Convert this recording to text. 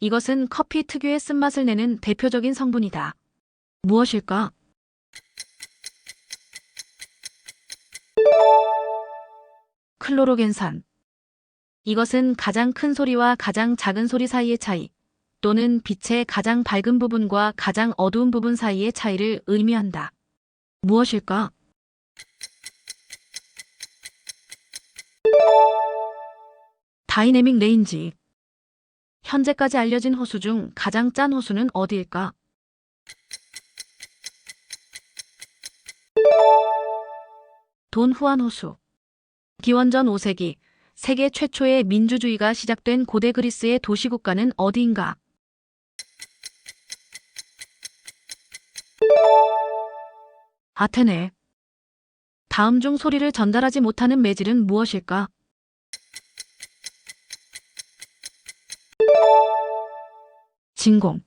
이것은 커피 특유의 쓴맛을 내는 대표적인 성분이다. 무엇일까? 클로로겐산. 이것은 가장 큰 소리와 가장 작은 소리 사이의 차이, 또는 빛의 가장 밝은 부분과 가장 어두운 부분 사이의 차이를 의미한다. 무엇일까? 다이내믹 레인지. 현재까지 알려진 호수 중 가장 짠 호수는 어디일까? 돈 후안 호수. 기원전 5세기 세계 최초의 민주주의가 시작된 고대 그리스의 도시국가는 어디인가? 아테네. 다음 중 소리를 전달하지 못하는 매질은 무엇일까? 진공.